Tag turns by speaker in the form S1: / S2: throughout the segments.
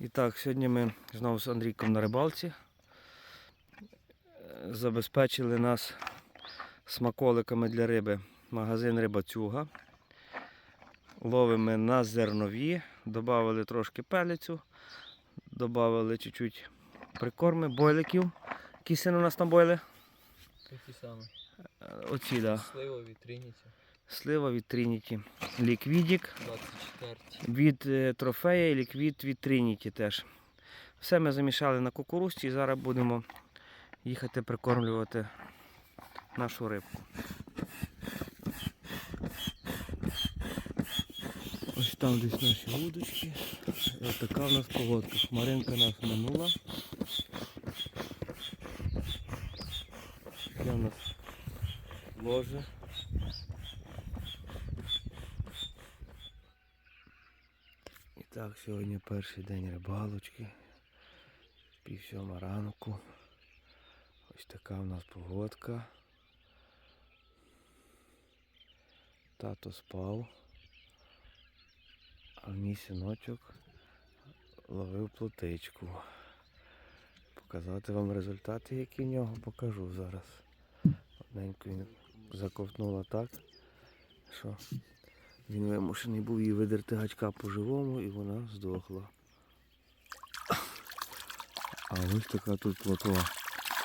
S1: І так, сьогодні ми знову з Андрійком на рибалці. Е, Забезпечили нас смаколиками для риби магазин Рибацюга. Ловимо на зернові, додали трошки пелицю, додали чуть-чуть прикорми, бойликів. Які сини у нас там бойли?
S2: Такі самі.
S1: Е, Оці, да.
S2: Сливові, Трініті,
S1: Слива від Трініті. Ліквідік
S2: 24.
S1: від е, трофея і ліквід від Трініті теж. Все ми замішали на кукурузці і зараз будемо їхати прикормлювати нашу рибку. Ось там десь наші вудочки. Ось така в нас погодка. Хмаринка нас минула. Таке в нас ложе. І так, сьогодні перший день рибалочки. Пів сьома ранку. Ось така в нас погодка. Тато спав. А мій синочок ловив плотичку. Показати вам результати, які в нього покажу зараз. Одненько він заковтнула так, що він вимушений був її видерти гачка по-живому і вона здохла. А ось така тут плотова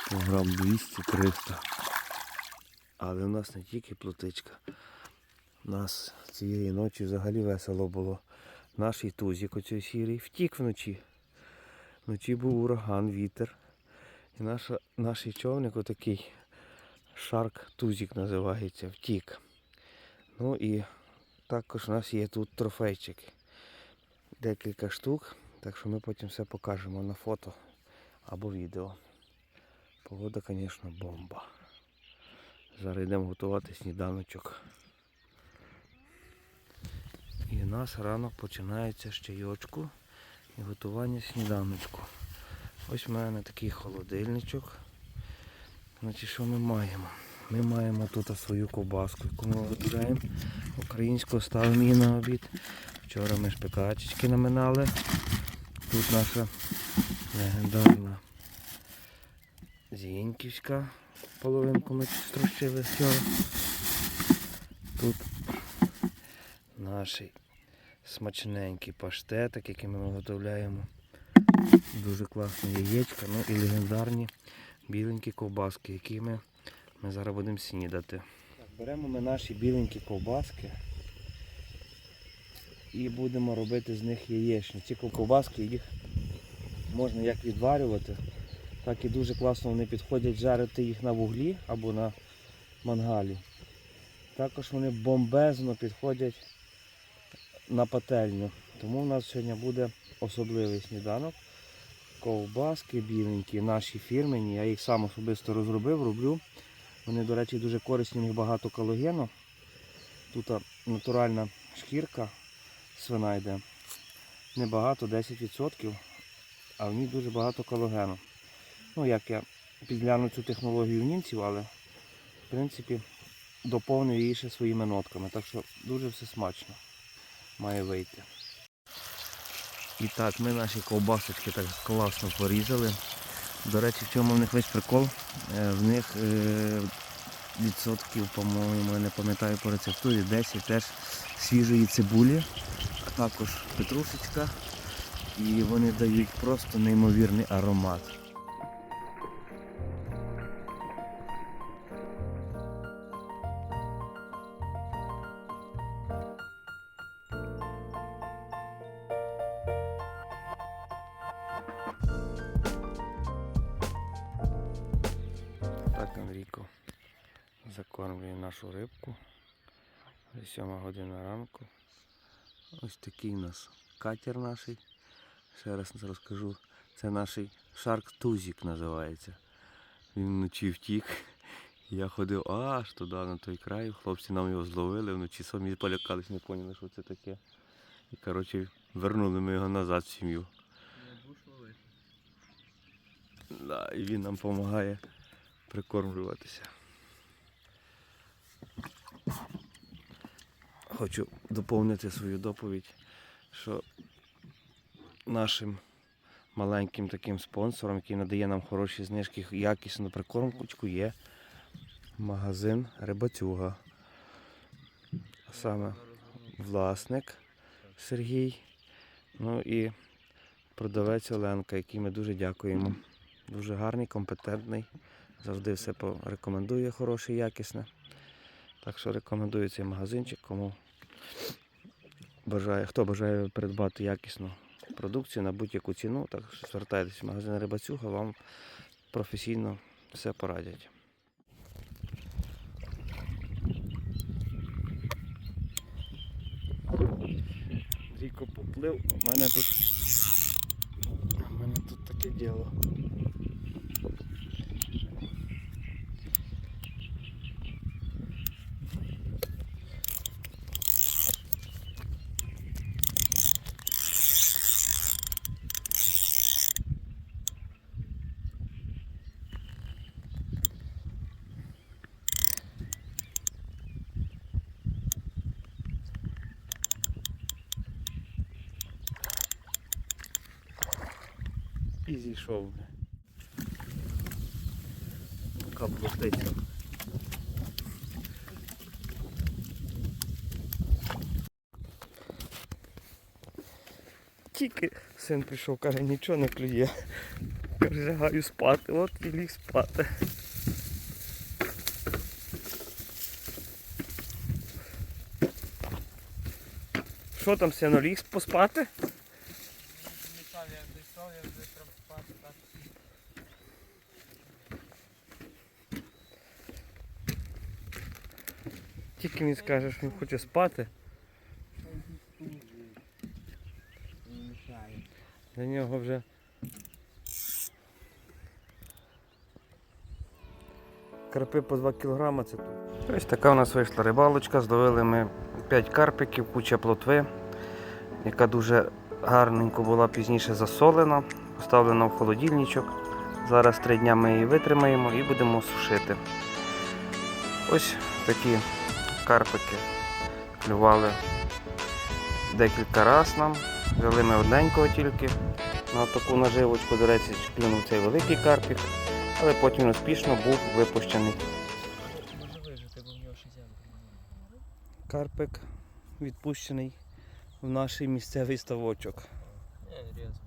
S1: по грам 200-300. Але в нас не тільки плотичка. У нас цієї ночі взагалі весело було. Наш тузік оцей сірий втік вночі. Вночі був ураган, вітер. І наша, наш човник отакий шарк тузік називається, втік. Ну і також у нас є тут трофейчики. Декілька штук, так що ми потім все покажемо на фото або відео. Погода, звісно, бомба. Зараз йдемо готувати сніданочок. І у нас ранок починається з чайочку і готування сніданочку. Ось в мене такий холодильничок. Значить, що ми маємо? Ми маємо тут свою ковбаску, яку ми виготовляємо. Українську ставимо її на обід. Вчора ми шпикачечки наминали. Тут наша легендарна Зіньківська. Половинку ми струщили вчора. Тут наш смачненький паштетик, який ми виготовляємо. Дуже класне яєчка, ну і легендарні біленькі ковбаски, які ми, ми зараз будемо снідати. Так, беремо ми наші біленькі ковбаски і будемо робити з них яєчню. Ці ковбаски їх можна як відварювати, так і дуже класно вони підходять жарити їх на вуглі або на мангалі. Також вони бомбезно підходять на пательню. Тому в нас сьогодні буде особливий сніданок. Ковбаски біленькі, наші фірмені. Я їх сам особисто розробив, роблю. Вони, до речі, дуже корисні, в них багато колагену. Тут натуральна шкірка свина йде. Небагато, 10%, а в ній дуже багато колагену. Ну, як я підгляну цю технологію в німців, але в принципі доповнюю її ще своїми нотками. Так що дуже все смачно має вийти. І так, ми наші ковбасочки так класно порізали. До речі, в чому в них весь прикол? Е, В них е, відсотків, по-моєму, я не пам'ятаю по рецептурі, 10 теж свіжої цибулі, а також петрушечка. І вони дають просто неймовірний аромат. Закормлює нашу рибку. Сьома година ранку. Ось такий у нас катер наш. Ще раз розкажу. Це наш Shark Тузік називається. Він вночі втік. Я ходив аж туди, на той край. Хлопці нам його зловили, вночі самі полякались, не поняли, що це таке. І коротше вернули ми його назад в сім'ю. Да, і він нам допомагає прикормлюватися. Хочу доповнити свою доповідь, що нашим маленьким таким спонсором, який надає нам хороші знижки, якісну прикормочку, є магазин Рибацюга. Саме власник Сергій, ну і продавець Оленка, який ми дуже дякуємо. Дуже гарний, компетентний, завжди все порекомендує хороше, якісне. Так що рекомендую цей магазинчик, кому бажає, хто бажає придбати якісну продукцію на будь-яку ціну, так що звертайтесь в магазин Рибацюга, вам професійно все порадять. Ріко поплив, у мене тут. У мене тут таке діло. І зійшов. Каплуститься. Тільки син прийшов, каже, нічого не клює. Каже, лягаю спати, от і ліг спати. Що там, сину, ліг поспати?
S2: Мішав, я зайшов, я вже прям спати, так.
S1: Тільки він скаже, що він хоче спати, для нього вже. Карпи по 2 кг це тут. Ось така у нас вийшла рибалочка. Зловили ми 5 карпиків, куча плотви, яка дуже гарненько була пізніше засолена, поставлена в холодильничок. Зараз три дня ми її витримаємо і будемо сушити. Ось такі карпики клювали декілька разів нам. Взяли ми одненького тільки на таку наживочку, до речі, клюнув цей великий карпік, але потім успішно був випущений. Карпик відпущений в наш місцевий ставочок.
S2: Різко.